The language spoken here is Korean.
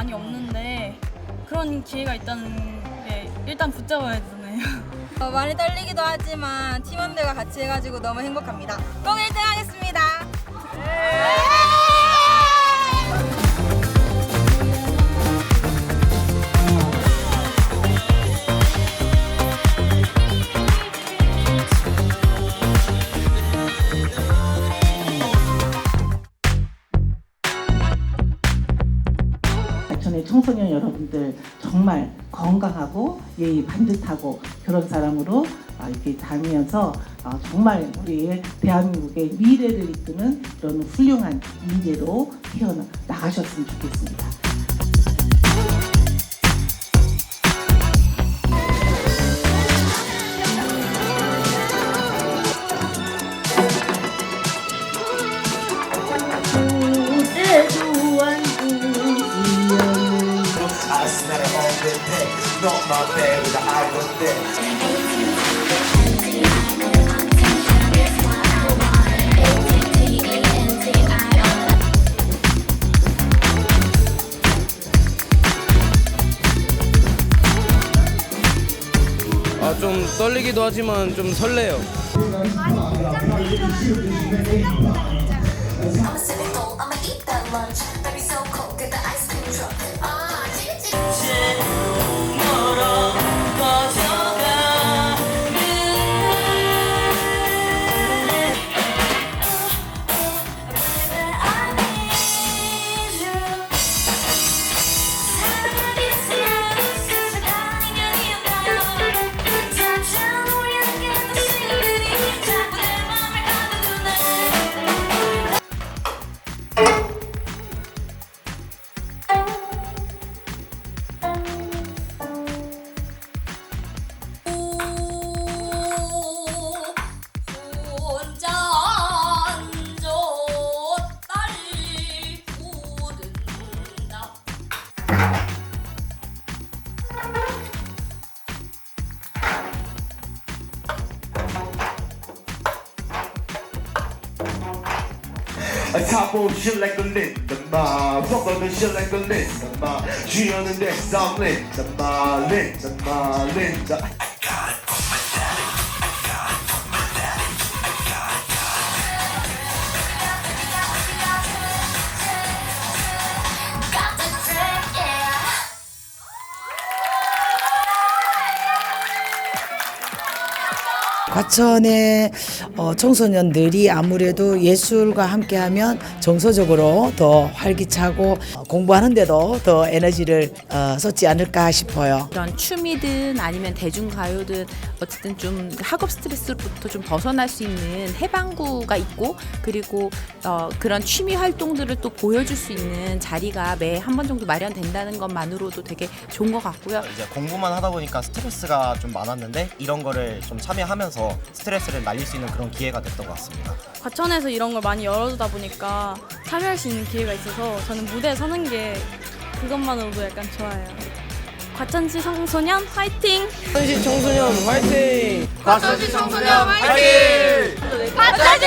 많이 없는데 그런 기회가 있다는 게 일단 붙잡아야 되잖아요. 어, 많이 떨리기도 하지만 팀원들과 같이 해가지고 너무 행복합니다. 꼭 1등 하겠습니다. 청소년 여러분들 정말 건강하고 예의 반듯하고 그런 사람으로 아, 이렇게 다니면서 아, 정말 우리 대한민국의 미래를 이끄는 그런 훌륭한 인재로 태어나 나가셨으면 좋겠습니다. 아, 좀 떨리기도 하지만 좀 설레요. A top of shit like a the Ma. Fuck on the shit like a the Ma. She on the next song Linda Ma. Linda Ma. Linda. Got the 과천의 어, 청소년들이 아무래도 예술과 함께하면 정서적으로 더 활기차고 어, 공부하는데도 더 에너지를 어, 쏟지 않을까 싶어요. 그런 춤이든 아니면 대중가요든 어쨌든 좀 학업 스트레스부터 좀 벗어날 수 있는 해방구가 있고 그리고 어, 그런 취미 활동들을 또 보여줄 수 있는 자리가 매 한 번 정도 마련된다는 것만으로도 되게 좋은 것 같고요. 이제 공부만 하다 보니까 스트레스가 좀 많았는데 이런 거를 좀 참여하면서 스트레스를 날릴 수 있는 그런 기회가 됐던 것 같습니다. 과천에서 이런 걸 많이 열어주다 보니까 참여할 수 있는 기회가 있어서 저는 무대에 서는 게 그것만으로도 약간 좋아요. 과천시 청소년 화이팅! 현시 청소년 화이팅! 과천시 청소년 화이팅! 과천시